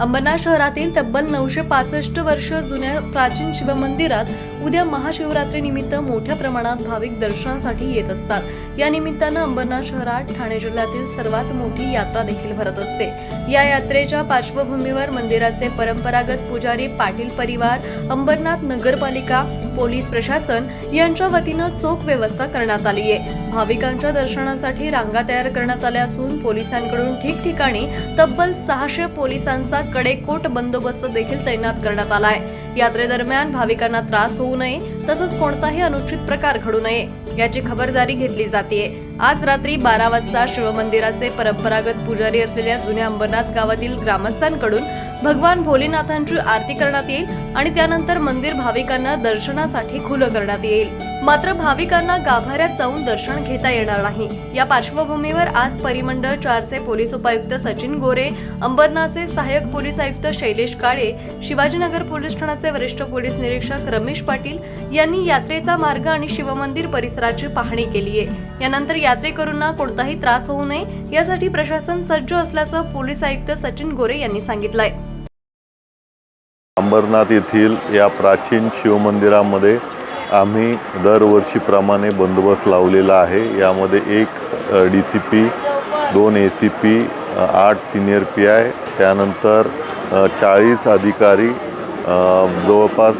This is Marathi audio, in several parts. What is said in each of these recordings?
अंबरनाथ शहरातील तब्बल नऊशे पासष्ट वर्ष जुन्या प्राचीन शिवमंदिरात उद्या महाशिवरात्रीनिमित्त मोठ्या प्रमाणात भाविक दर्शनासाठी येत असतात. या निमित्तानं अंबरनाथ शहरात ठाणे जिल्ह्यातील सर्वात मोठी यात्रा देखील भरत असते. या यात्रेच्या पार्श्वभूमीवर मंदिराचे परंपरागत पुजारी पाटील परिवार अंबरनाथ नगरपालिका पोलीस प्रशासन यांच्या वतीनं चोख व्यवस्था करण्यात आली आहे भाविकांच्या दर्शनासाठी रांगा तयार करण्यात आल्या असून पोलिसांकडून ठिकठिकाणी तब्बल सहाशे पोलिसांचा कडेकोट बंदोबस्त देखील तैनात करण्यात आला आहे यात्रेदरम्यान भाविकांना त्रास होऊ नये तसंच कोणताही अनुचित प्रकार घडू नये याची खबरदारी घेतली जाते आज रात्री बारा वाजता शिवमंदिराचे परंपरागत पुजारी असलेल्या जुन्या अंबरनाथ गावातील ग्रामस्थांकडून भगवान भोलेनाथांची आरती करण्यात येईल आणि त्यानंतर मंदिर भाविकांना दर्शनासाठी खुलं करण्यात येईल. मात्र भाविकांना गाभाऱ्यात जाऊन दर्शन घेता येणार नाही. या पार्श्वभूमीवर आज परिमंडळ चारचे पोलीस उपायुक्त सचिन गोरे अंबरनाथचे सहाय्यक पोलीस आयुक्त शैलेश काळे शिवाजीनगर पोलीस ठाण्याचे वरिष्ठ पोलीस निरीक्षक रमेश पाटील यांनी यात्रेचा मार्ग आणि शिवमंदिर परिसराची पाहणी केली आहे. यानंतर यात्रेकरूंना कोणताही त्रास होऊ नये यासाठी प्रशासन सज्ज असल्याचं पोलीस आयुक्त सचिन गोरे यांनी सांगितलंय. अंबरनाथ येथील या प्राचीन शिवमंदिरामध्ये आम्ही दरवर्षीप्रमाणे बंदोबस्त लावलेला आहे. यामध्ये एक डी सी पी दोन ए सी पी आठ सिनियर पी आय त्यानंतर चाळीस अधिकारी जवळपास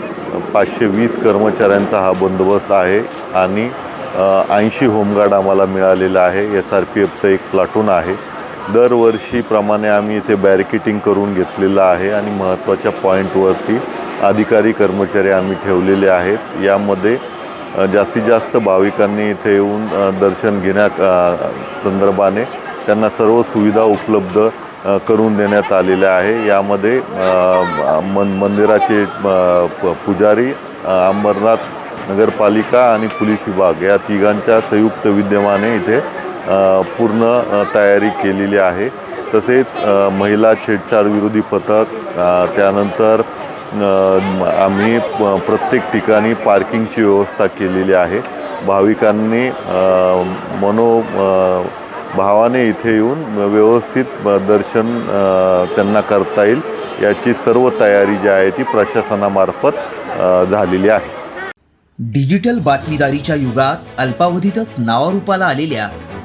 पाचशे वीस कर्मचाऱ्यांचा हा बंदोबस्त आहे आणि ऐंशी होमगार्ड आम्हाला मिळालेला आहे. एस आर पी एफचं एक प्लाटून आहे. दरवर्षीप्रमाणे आम्ही इथे बॅरिकेटिंग करून घेतलेलं आहे आणि महत्त्वाच्या पॉईंटवरती अधिकारी कर्मचारी आम्ही ठेवलेले आहेत. यामध्ये जास्तीत जास्त भाविकांनी इथे येऊन दर्शन घेण्या संदर्भाने त्यांना सर्व सुविधा उपलब्ध करून देण्यात आलेल्या आहे. यामध्ये मन मंदिराचे प- पुजारी अंबरनाथ नगरपालिका आणि पोलीस विभाग या तिघांच्या संयुक्त विद्यमाने इथे पूर्ण तयारी केलेली आहे. तसेच महिला छेडछाड विरोधी पथक त्यानंतर आम्ही प्रत्येक ठिकाणी पार्किंगची व्यवस्था केलेली आहे. भाविकांनी मनो भावाने इथे येऊन व्यवस्थित दर्शन त्यांना करता येईल. याची सर्व तयारी जी आहे ती प्रशासनामार्फत झालेली आहे. डिजिटल बातमीदारीच्या युगात अल्पावधीतच नावारूपाला आलेल्या